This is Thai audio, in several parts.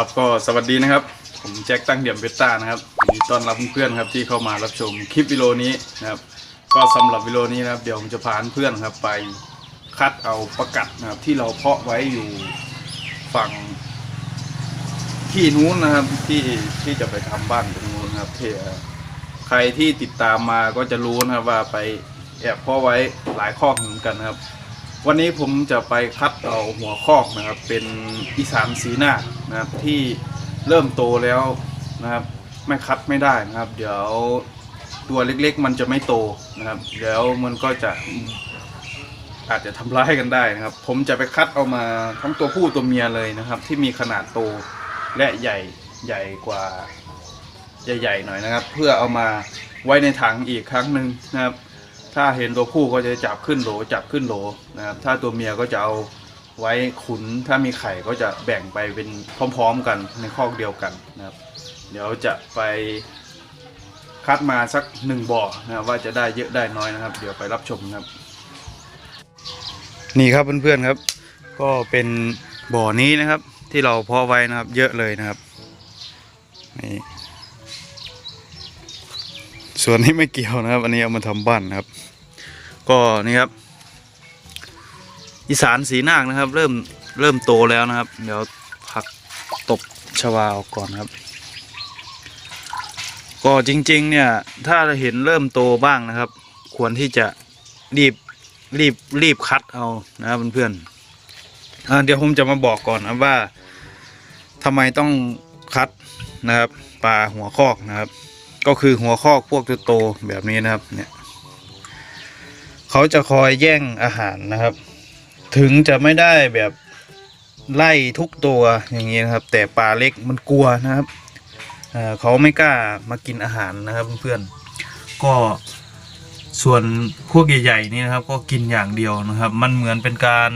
ครับก็สวัสดีนะครับ ผมแจ็คตั้งเดี่ยมเบต้านะครับยินดีต้อนรับเพื่อนๆครับที่เข้ามารับชมคลิปวิดีโอนี้นะครับ ก็สำหรับวิดีโอนี้นะครับเดี๋ยวผมจะพาเพื่อนๆครับ ไปคัดเอาประกัดนะครับที่เราเพาะไว้อยู่ฝั่งที่นู้นนะครับที่ที่จะไปทำบ้านตรงนู้นครับที่เอ่อใครที่ติดตามมาก็จะรู้นะครับว่าไปแอบเพาะไว้หลายข้อเหมือนกันครับ วันนี้ผมจะไปคัดเอาหัวคอกนะครับ เป็นอีสานสีหน้านะครับที่เริ่มโตแล้วนะครับ ไม่คัดไม่ได้นะครับ เดี๋ยวตัวเล็กๆ มันจะไม่โตนะครับเดี๋ยวมันก็จะอาจจะทำร้ายกันได้นะครับ ผมจะไปคัดเอามาทั้งตัวผู้ตัวเมียเลยนะครับ ที่มีขนาดโตและใหญ่ใหญ่กว่าใหญ่ๆหน่อยนะครับ เพื่อเอามาไว้ในถังอีกครั้งหนึ่งนะครับ ถ้าเห็นตัวผู้ก็จะจับขึ้นโหลจับขึ้นโหลนะครับถ้าตัวเมียก็จะเอาไว้ขุนถ้ามีไข่ก็จะแบ่งไปเป็นพร้อม ๆกันในคอกเดียวกันนะครับ เดี๋ยวจะไปคัดมาสักหนึ่งบ่อนะครับว่าจะได้เยอะได้น้อยนะครับ เดี๋ยวไปรับชมครับ นี่ครับเพื่อนๆครับ ก็เป็นบ่อนี้นะครับ ที่เราเพาะไว้นะครับ เยอะเลยนะครับนี่ ส่วนนี้ไม่เกี่ยวนะครับ อันนี้เอามาทำบ้านนะครับ ก็นี่ครับ อีสานสีนาคนะครับ เริ่มเริ่มโตแล้วนะครับ เดี๋ยวผักตบชวาออกก่อนครับ ก็จริง ๆ เนี่ย ถ้าเห็นเริ่มโตบ้างนะครับ ควรที่จะรีบรีบรีบคัดเอานะครับเพื่อนๆเดี๋ยวผมจะมาบอกก่อนนะว่าทำไมต้องคัดนะครับปลาหัวคอกนะครับ ก็คือหัวคอกพวกตัวโตแบบนี้นะครับเนี่ยเขาจะคอยแย่งอาหารนะครับ ถึงจะไม่ได้แบบไล่ทุกตัวอย่างนี้นะครับ แต่ปลาเล็กมันกลัวนะครับเเขาไม่กล้ามากินอาหารนะครับเพื่อนๆก็ส่วนพวกใหญ่ๆนี่นะครับ ก็กินอย่างเดียวนะครับ มันเหมือนเป็นการ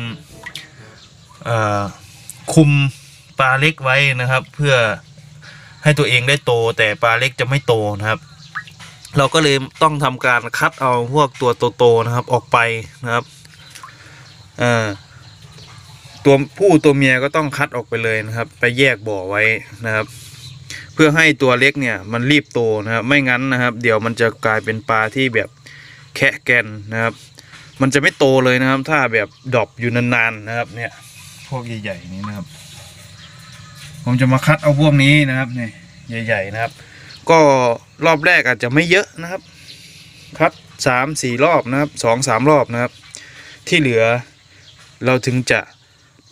คุมปลาเล็กไว้นะครับ เพื่อ ให้ตัวเองได้โตแต่ปลาเล็กจะไม่โตนะครับ เราก็เลยต้องทำการคัดเอาพวกตัวโตๆนะครับออกไปนะครับอ่อตัวผู้ตัวเมียก็ต้องคัดออกไปเลยนะครับ ไปแยกบ่อไว้นะครับ เพื่อให้ตัวเล็กเนี่ยมันรีบโตนะครับไม่งั้นนะครับ เดี๋ยวมันจะกลายเป็นปลาที่แบบแคะแกนนะครับ มันจะไม่โตเลยนะครับ ถ้าแบบดรอปอยู่นานๆนะครับ เนี่ยพวกใหญ่ๆนี้นะครับ ผมจะมาคัดเอาพวกนี้นะครับนี่ใหญ่ ๆ นะครับ ก็รอบแรกอาจจะไม่เยอะนะครับ คัดสามสี่รอบนะครับสองสามรอบนะครับ ที่เหลือเราถึงจะ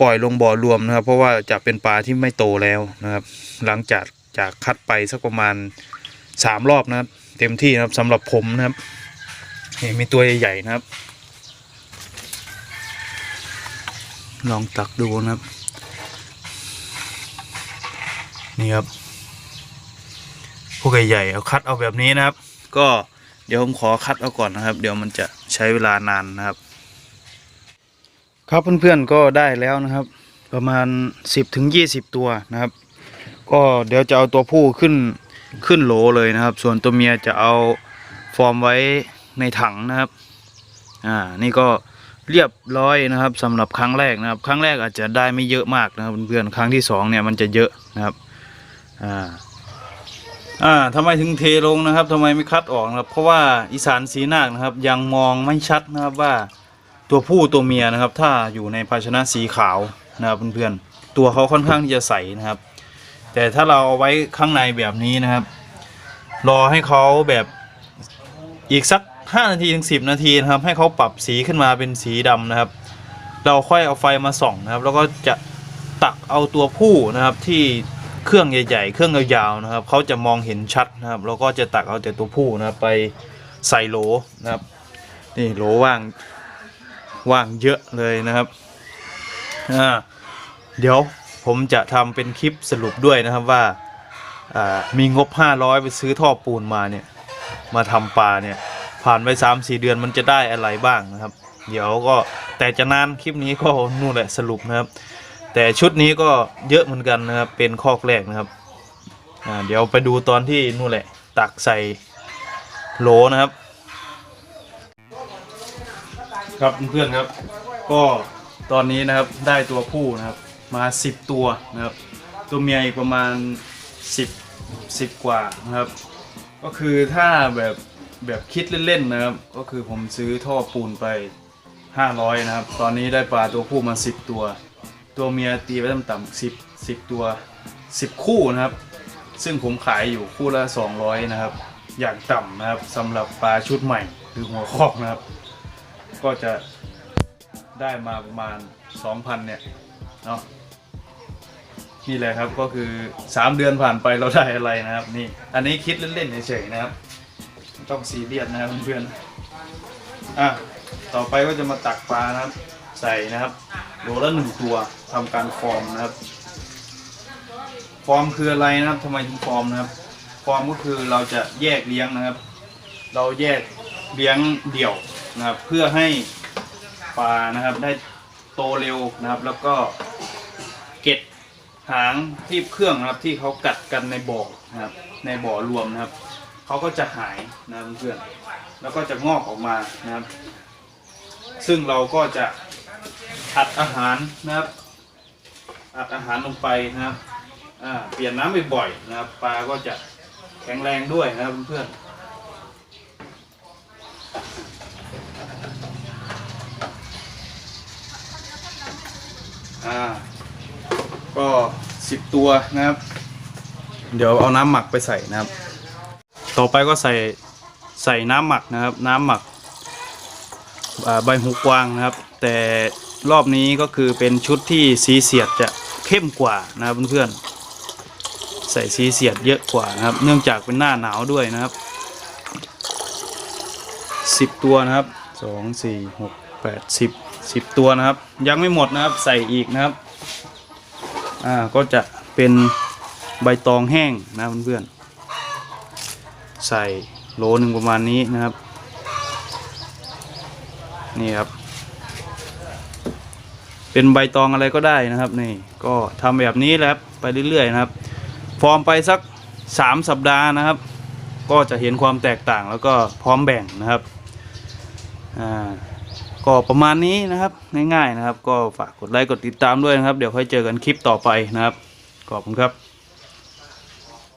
ปล่อยลงบ่อรวมนะครับ เพราะว่าจะเป็นปลาที่ไม่โตแล้วนะครับ หลังจากจากคัดไปสักประมาณสามรอบนะครับ เต็มที่นะครับสำหรับผมนะครับนี่มีตัวใหญ่ๆนะครับ ลองตักดูนะครับ นี่ครับพวกใหญ่ๆเอาคัดเอาแบบนี้นะครับ ก็เดี๋ยวผมขอคัดเอาก่อนนะครับ เดี๋ยวมันจะใช้เวลานานนะครับ ครับเพื่อนๆก็ได้แล้วนะครับ ประมาณ 10ถึง20 ตัวนะครับ ก็เดี๋ยวจะเอาตัวผู้ขึ้นขึ้นโหลเลยนะครับ ส่วนตัวเมียจะเอาฟอร์มไว้ในถังนะครับ อ่า นี่ก็เรียบร้อยนะครับสำหรับครั้งแรกนะครับ ครั้งแรกอาจจะได้ไม่เยอะมากนะครับเพื่อนๆครั้งที่สองเนี่ยมันจะเยอะนะครับ อ่า อ่าทำไมถึงเทลงนะครับทำไมไม่คัดออกนะครับ เพราะว่าอีสานสีนาคนะครับ ยังมองไม่ชัดนะครับว่าตัวผู้ตัวเมียนะครับ ถ้าอยู่ในภาชนะสีขาวนะครับเพื่อนๆตัวเขาค่อนข้างที่จะใสนะครับ แต่ถ้าเราเอาไว้ข้างในแบบนี้นะครับ รอให้เขาแบบอีกสัก5นาทีถึง10 นาทีนะครับ ให้เขาปรับสีขึ้นมาเป็นสีดำนะครับ เราค่อยเอาไฟมาส่องนะครับ แล้วก็จะตักเอาตัวผู้นะครับที่ เครื่องใหญ่ๆ เครื่องยาวๆนะครับเขาจะมองเห็นชัดนะครับแล้วก็จะตักเอาแต่ตัวผู้นะครับไปใส่โหลนะครับนี่โหลว่างว่างเยอะเลยนะครับอ่าเดี๋ยวผมจะทำเป็นคลิปสรุปด้วยนะครับว่ามีงบ 500 ไปซื้อท่อปูนมาเนี่ยมาทำปลาเนี่ยผ่านไป 3 4 เดือนมันจะได้อะไรบ้างนะครับ เดี๋ยวก็แต่จะนานคลิปนี้ก็นู่นแหละสรุปนะครับ แต่ชุดนี้ก็เยอะเหมือนกันนะครับ เป็นคอกแรกนะครับเดี๋ยวไปดูตอนที่นู่นแหละ ตักใส่โหลนะครับ ครับเพื่อนครับ ก็ตอนนี้นะครับได้ตัวผู้นะครับ มา 10 ตัวนะครับ ตัวเมียอีกประมาณสิบสิบกว่านะครับ ก็คือถ้าแบบแบบคิดเล่นๆนะครับ ก็คือผมซื้อท่อปูนไป 500 นะครับ ตอนนี้ได้ปลาตัวผู้มา 10 ตัว ตัวเมียตีไว้ต่ำๆ10 10ตัว10คู่นะครับ ซึ่งผมขายอยู่คู่ละ200นะครับ อย่างต่ำนะครับสำหรับปลาชุดใหม่หรือหัวคอกนะครับ ก็จะได้มาประมาณ2,000เนี่ยเนาะนี่แหละครับก็คือ 3 เดือนผ่านไปเราได้อะไรนะครับนี่ อันนี้คิดเล่นๆเฉยๆนะครับ ต้องซีเรียสนะครับเพื่อนๆอะต่อไปก็จะมาตักปลานะครับ ใส่นะครับโหลละหนึ่งตัวทำการฟอร์มนะครับ ฟอร์มคืออะไรนะครับทำไมถึงฟอร์มนะครับ ฟอร์มก็คือเราจะแยกเลี้ยงนะครับ เราแยกเลี้ยงเดี่ยวนะครับ เพื่อให้ปลานะครับ ได้โตเร็วนะครับ แล้วก็เก็ดหางที่เครื่องนะครับที่เขากัดกันในบ่อนะครับ ในบ่อรวมนะครับเขาก็จะหายนะครับเพื่อนแล้วก็จะงอกออกมานะครับ ซึ่งเราก็จะ อัดอาหารนะครับ อัดอาหารลงไปนะครับอ่าเปลี่ยนน้ำบ่อยๆนะครับ ปลาก็จะแข็งแรงด้วยนะครับเพื่อนอ่าก็สิบตัวนะครับ เดี๋ยวเอาน้ำหมักไปใส่นะครับ ต่อไปก็ใส่ใส่น้ำหมักนะครับ น้ำหมักใบหูกวางนะครับ แต่ รอบนี้ก็คือเป็นชุดที่สีเสียดจะเข้มกว่านะครับเพื่อนๆใส่สีเสียดเยอะกว่านะครับ เนื่องจากเป็นหน้าหนาวด้วยนะครับสิบตัวนะครับสองสี่หกแปดสิบสิบตัวนะครับ ยังไม่หมดนะครับใส่อีกนะครับอ่าก็จะเป็นใบตองแห้งนะเพื่อนๆใส่โหลหนึ่งประมาณนี้นะครับ นี่ครับ เป็นใบตองอะไรก็ได้นะครับนี่ก็ทำแบบนี้แหละครับไปเรื่อยๆนะครับ ฟอร์มไปสักสามสัปดาห์นะครับ ก็จะเห็นความแตกต่างแล้วก็พร้อมแบ่งนะครับอ่าก็ประมาณนี้นะครับง่ายๆนะครับ ก็ฝากกดไลค์กดติดตามด้วยนะครับ เดี๋ยวค่อยเจอกันคลิปต่อไปนะครับขอบคุณครับ